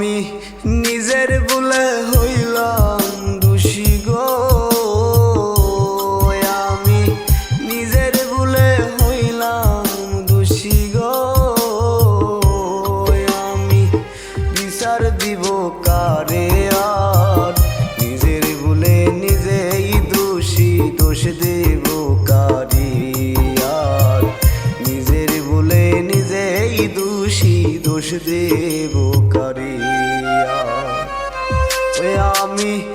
আমি নিজের বলে হইলাম দোষী গো। আমি নিজের বলে হইলাম দোষী গো। আমি বিচার দিব কারে আর? নিজের বলে নিজেই দোষী, দোষ দেব কারি আর? নিজের বলে নিজেই দোষী, দোষ দেব me.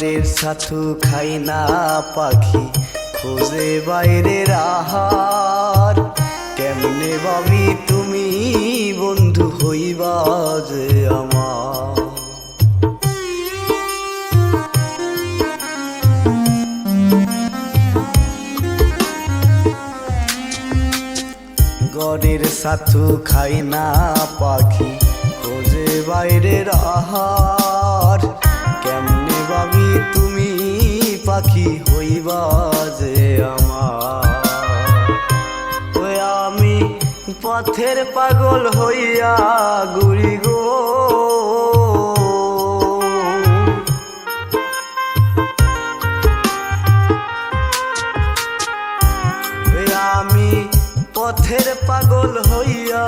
গড়ের ছাতু খাই না পাখি, খোঁজে বাইরের আহার কেমনে ভাবি তুমি বন্ধু হইবা যে আমার? গড়ের সাথু খাই না পাখি, খোঁজে বাইরের আহার পাগল হইয়া ঘুরি গো। আমি পথের পাগল হইয়া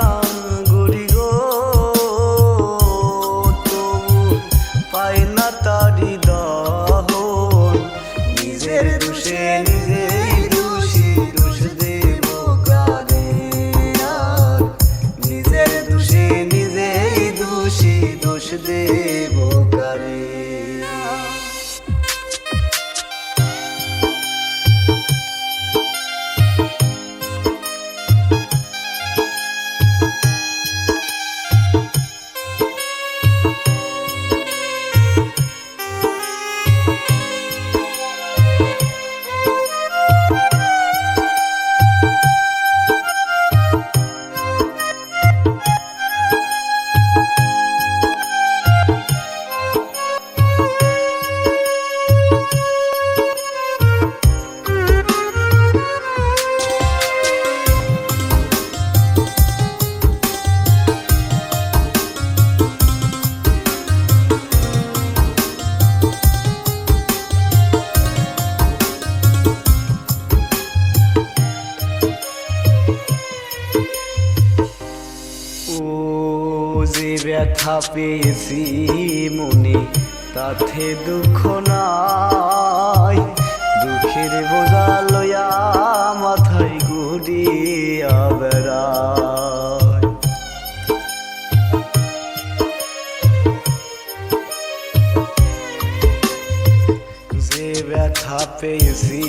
যে ব্যথা পেয়েছি মনে, তাতে দুঃখ নাই। দুঃখের বোঝা লয়া মাথায় ঘুরিয়া বেড়ায় যে ব্যথা পেয়েছি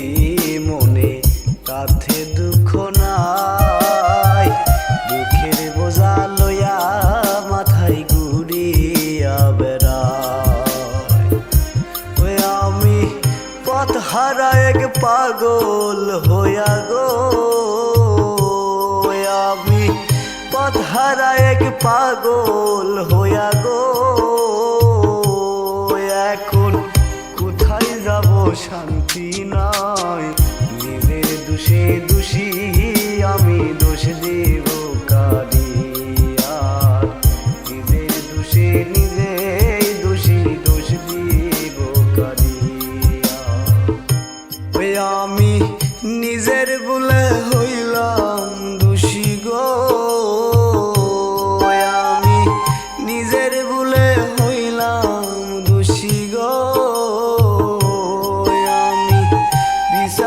মনে, তাতে দুঃখ হারা এক পাগল হইয়া গো ওই আমি পথ হারা এক পাগল হইয়া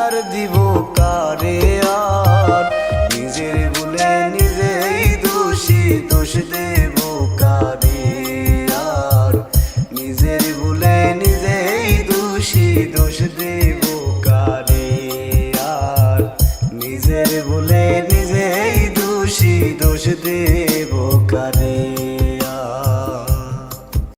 আর দিব কারে আর? নিজের ভুলে নিজেই দোষী, দোষ দেব কারে আর? নিজের ভুলে নিজেই দোষী, দোষ